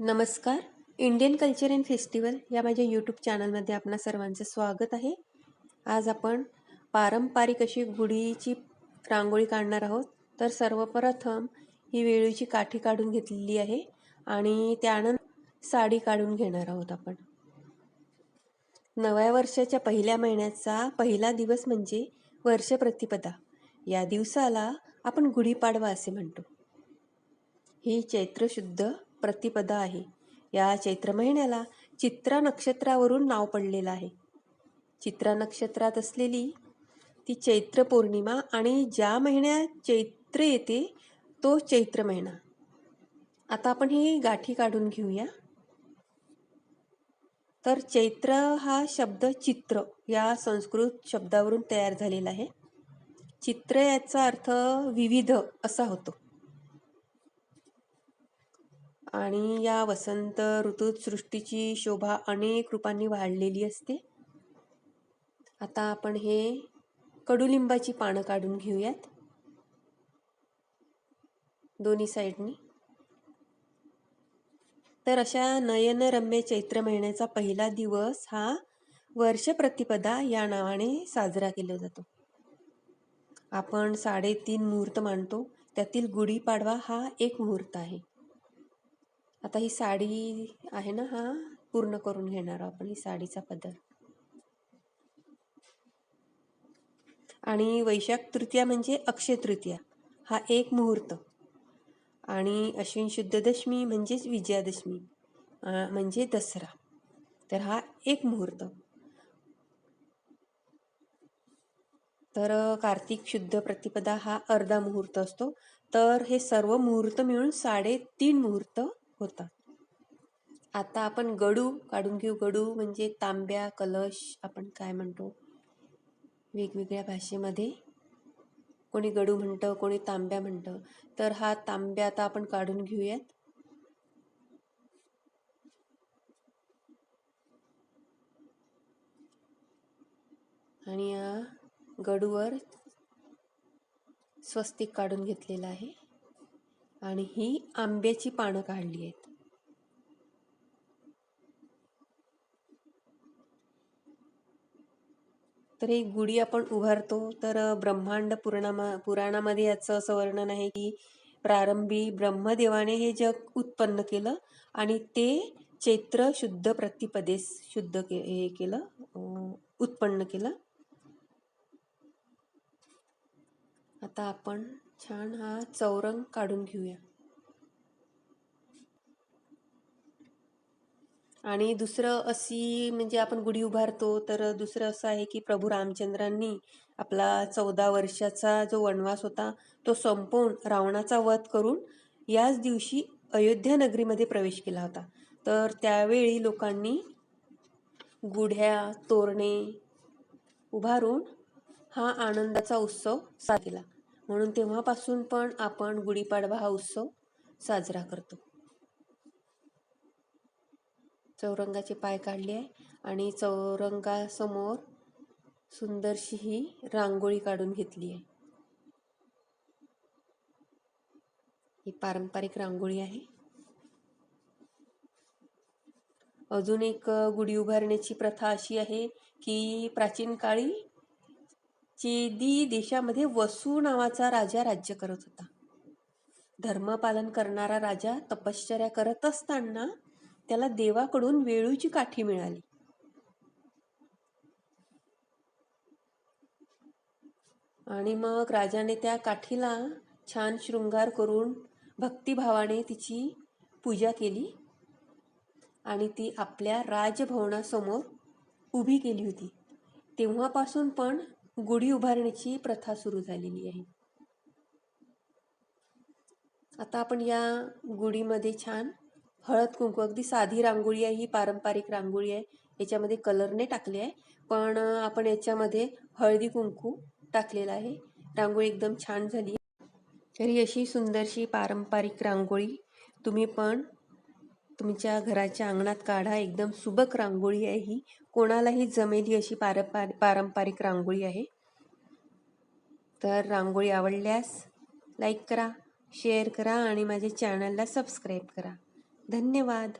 नमस्कार. Indian culture and festival या माझ्या यूट्यूब चॅनलमध्ये आपणा सर्वांचं स्वागत आहे. आज आपण पारंपरिक अशी गुढीची रांगोळी काढणार आहोत. तर सर्वप्रथम ही वेळूची काठी काढून घेतलेली आहे आणि त्यानंतर साडी काढून घेणार आहोत आपण. नव्या वर्षाच्या पहिल्या महिन्याचा पहिला दिवस म्हणजे वर्षप्रतिपदा या दिवसाला आपण गुढीपाडवा असे म्हणतो. ही चैत्र शुद्ध प्रतिपदा आहे. या चैत्र महिन्याला चित्रा नक्षत्रावरून नाव पडलेलं आहे. चित्रा नक्षत्रात असलेली ती चैत्र पौर्णिमा आणि ज्या महिन्यात चैत्र येते तो चैत्र महिना. आता आपण ही गाठी काढून घेऊया. तर चैत्र हा शब्द चित्र या संस्कृत शब्दावरून तयार झालेला आहे. चित्र याचा अर्थ विविध असा होतो. आणि या वसंत ऋतूत सृष्टीची शोभा अनेक रूपांनी वाढलेली असते. आता आपण हे कडुलिंबाची पानं काढून घेऊयात. दोन्ही साईडनी. तर अशा नयनरम्य चैत्र महिन्याचा पहिला दिवस हा वर्ष प्रतिपदा या नावाने साजरा केला जातो. आपण साडेतीन मुहूर्त मानतो. त्यातील गुढीपाडवा हा एक मुहूर्त आहे. आता ही साडी आहे ना हा पूर्ण करून घेणार आपण ही साडीचा पदर. आणि वैशाख तृतीया म्हणजे अक्षय तृतीया हा एक मुहूर्त. आणि अश्विन शुद्ध दशमी म्हणजेच विजयादशमी म्हणजे दसरा. तर हा एक मुहूर्त. तर कार्तिक शुद्ध प्रतिपदा हा अर्धा मुहूर्त असतो. तर हे सर्व मुहूर्त मिळून साडेतीन मुहूर्त होतात आता आपण गडू काढून घेऊ. गडू म्हणजे तांब्या कलश आपण काय म्हणतो? वेगवेगळ्या भाषेमध्ये. कोणी गडू म्हणतं कोणी तांब्या म्हणतं. तर हा तांब्या आता आपण काढून घेऊयात. आणि या गडूवर स्वस्तिक काढून घेतलेला आहे. आणि ही आंब्याची पानं काढली आहेत. तर ही गुढी आपण उभारतो. तर ब्रह्मांड पुराणा पुराणामध्ये याचं असं वर्णन आहे की प्रारंभी ब्रह्मदेवाने हे जग उत्पन्न केलं आणि ते चैत्र शुद्ध प्रतिपदेस शुद्ध के हे केलं उत्पन्न केलं. आता आपण छान हा चौरंग काढून घेऊया. आणि दुसरं अशी म्हणजे आपण गुढी उभारतो तर दुसरं असं आहे की प्रभू रामचंद्रांनी आपला चौदा वर्षाचा जो वनवास होता तो संपवून रावणाचा वध करून याच दिवशी अयोध्या नगरीमध्ये प्रवेश केला होता. तर त्यावेळी लोकांनी गुढ्या तोरणे उभारून हा आनंदाचा उत्सव साजला म्हणून तेव्हापासून पण आपण गुढीपाडवा हा उत्सव साजरा करतो. चौरंगाचे पाय काढले आहे आणि चौरंगासमोर सुंदरशी ही रांगोळी काढून घेतली आहे. ही पारंपरिक रांगोळी आहे. अजून एक गुढी उभारण्याची प्रथा अशी आहे की प्राचीन काळी चेदी देशामध्ये वसू नावाचा राजा राज्य करत होता. धर्मपालन करणारा राजा तपश्चर्या करत असताना त्याला देवाकडून वेळूची काठी मिळाली. आणि मग राजाने त्या काठीला छान शृंगार करून भक्तिभावाने तिची पूजा केली आणि ती आपल्या राजभवनासमोर उभी केली होती. तेव्हापासून पण गुढी उभारण्याची प्रथा सुरू झालेली आहे. आता आपण या गुढीमध्ये छान हळद कुंकू अगदी साधी रांगोळी आहे ही पारंपरिक रांगोळी आहे. याच्यामध्ये कलर नाही टाकले आहे पण आपण याच्यामध्ये हळदी कुंकू टाकलेला आहे. रांगोळी एकदम छान झाली तर ही अशी सुंदरशी पारंपरिक रांगोळी तुम्ही पण तुमच्या घराच्या अंगणात काढा. एकदम सुबक रांगोळी आहे ही. कोणालाही जमेली अशी पारपार पारंपरिक रांगोळी आहे. तर रांगोळी आवडल्यास लाईक करा शेअर करा आणि माझ्या चॅनलला सबस्क्राईब करा. धन्यवाद.